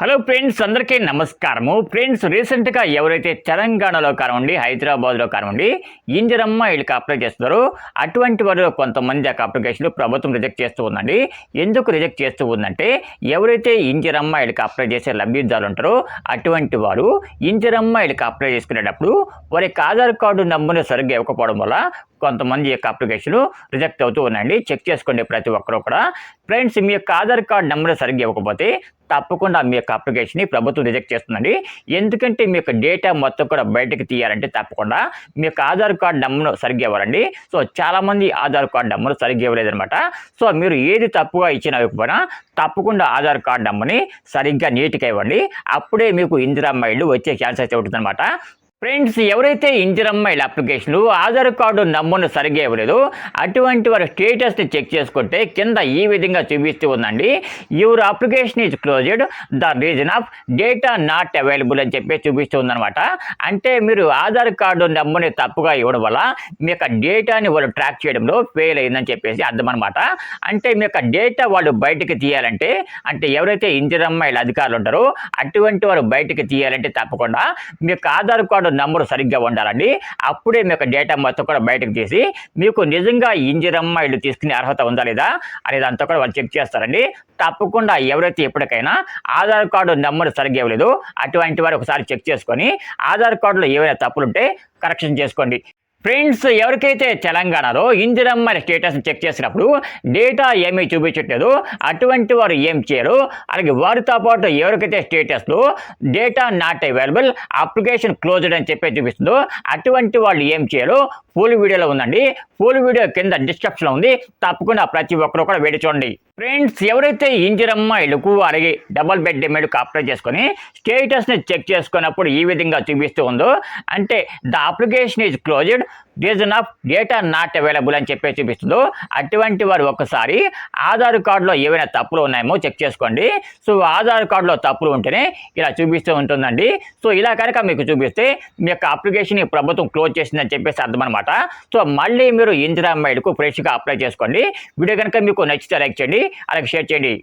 Hello friends అందరికీ నమస్కారము. Friends రీసెంట్గా ఎవరైతే తెలంగాణలో కానివ్వండి హైదరాబాద్లో కానివ్వండి ఇంజరమ్మ వీళ్ళకి అప్లై చేస్తున్నారో. అటువంటి వారు కొంతమంది యొక్క అప్లికేషన్లు ప్రభుత్వం రిజెక్ట్ చేస్తూ ఉందండి. ఎందుకు రిజెక్ట్ చేస్తూ ఉందంటే ఎవరైతే ఇంజరమ్మ వీళ్ళకి అప్లై చేసే లబ్ధిదారులు ఉంటారో అటువంటి వారు ఇంజరమ్మ వీళ్ళకి అప్లై చేసుకునేటప్పుడు వారి ఆధార్ కార్డు నంబర్ని సరిగ్గా ఇవ్వకపోవడం వల్ల కొంతమంది యొక్క అప్లికేషన్లు రిజెక్ట్ అవుతూ ఉన్నాయండి. చెక్ చేసుకోండి ప్రతి ఒక్కరూ కూడా. ఫ్రెండ్స్ మీ యొక్క ఆధార్ కార్డ్ నెంబర్ సరిగ్గా ఇవ్వకపోతే తప్పకుండా మీ యొక్క అప్లికేషన్ని ప్రభుత్వం రిజెక్ట్ చేస్తుందండి. ఎందుకంటే మీ యొక్క డేటా మొత్తం కూడా బయటకు తీయాలంటే తప్పకుండా మీ యొక్క ఆధార్ కార్డ్ నెంబర్ను సరిగ్గా ఇవ్వాలండి. సో చాలామంది ఆధార్ కార్డ్ నెంబర్ సరిగ్గా ఇవ్వలేదనమాట సో మీరు ఏది తప్పుగా ఇచ్చినా ఇవ్వకపోయినా తప్పకుండా ఆధార్ కార్డ్ నెంబర్ని సరిగ్గా నీట్గా ఇవ్వండి. అప్పుడే మీకు ఇందిరా మైళ్ళు వచ్చే ఛాన్స్ అయితే ఉంటుందన్నమాట. ఫ్రెండ్స్ ఎవరైతే ఇంటిరమ్మాయిల అప్లికేషన్లు ఆధార్ కార్డు నమ్మను సరిగ్గా ఇవ్వలేదు అటువంటి వారి స్టేటస్ని చెక్ చేసుకుంటే కింద ఈ విధంగా చూపిస్తూ ఉందండి. Your application is closed the reason of data not available అని చెప్పి చూపిస్తూ ఉందన్నమాట. అంటే మీరు ఆధార్ కార్డు నమ్ముని తప్పుగా ఇవ్వడం వల్ల మీ యొక్క డేటాని వాళ్ళు ట్రాక్ చేయడంలో ఫెయిల్ అయిందని చెప్పేసి అర్థం అనమాట అంటే మీ యొక్క డేటా వాళ్ళు బయటకు తీయాలంటే అంటే ఎవరైతే ఇంటిరమ్మాయిల అధికారులు ఉంటారో అటువంటి వారు బయటకు తీయాలంటే తప్పకుండా మీ యొక్క ఆధార్ కార్డు నంబర్ సరిగ్గా ఉండాలండి. అప్పుడే మీ యొక్క డేటా మొత్తం కూడా బయటకు తీసి మీకు నిజంగా ఇంజిరమ్మాయిలు తీసుకునే అర్హత ఉందా లేదా అనేది అంతా కూడా వాళ్ళు చెక్ చేస్తారండి. తప్పకుండా ఎవరైతే ఎప్పటికైనా ఆధార్ కార్డు నెంబర్ సరిగ్గా ఇవ్వలేదు అటువంటి వారు ఒకసారి చెక్ చేసుకొని ఆధార్ కార్డులో ఏవైనా తప్పులుంటే కరెక్షన్ చేసుకోండి. ఫ్రెండ్స్ ఎవరికైతే తెలంగాణలో ఇందిరమ్మ స్టేటస్ చెక్ చేసినప్పుడు డేటా ఏమీ చూపించట్లేదు అటువంటి వారు ఏం చేయరు అలాగే వారితో పాటు ఎవరికైతే స్టేటస్లో data not available application closed అని చెప్పి చూపిస్తుందో అటువంటి వాళ్ళు ఏం చేయరు. ఫుల్ వీడియోలో ఉందండి. ఫుల్ వీడియో కింద డిస్క్రిప్షన్లో ఉంది. తప్పకుండా ప్రతి ఒక్కరు కూడా వేడి చూడండి. ఫ్రెండ్స్ ఎవరైతే ఇంజర్ అమ్మాయిలకు అలాగే డబల్ బెడ్ మీదకు అప్లై చేసుకొని స్టేటస్ని చెక్ చేసుకున్నప్పుడు ఈ విధంగా చూపిస్తూ ఉందో అంటే the application is closed reason of data not available అని చెప్పి చూపిస్తుందో అటువంటి వారు ఒకసారి ఆధార్ కార్డులో ఏవైనా తప్పులు ఉన్నాయేమో చెక్ చేసుకోండి. సో ఆధార్ కార్డులో తప్పులు ఉంటేనే ఇలా చూపిస్తూ ఉంటుందండి. సో ఇలా కనుక మీకు చూపిస్తే మీ యొక్క అప్లికేషన్ ప్రభుత్వం క్లోజ్ చేసిందని చెప్పేసి అర్థం అనమాట సో మళ్ళీ మీరు ఇందిరా మైడ్కు ఫ్రెష్గా అప్లై చేసుకోండి. వీడియో కనుక మీకు నచ్చితే లైక్ చేయండి అలాగే షేర్ చేయండి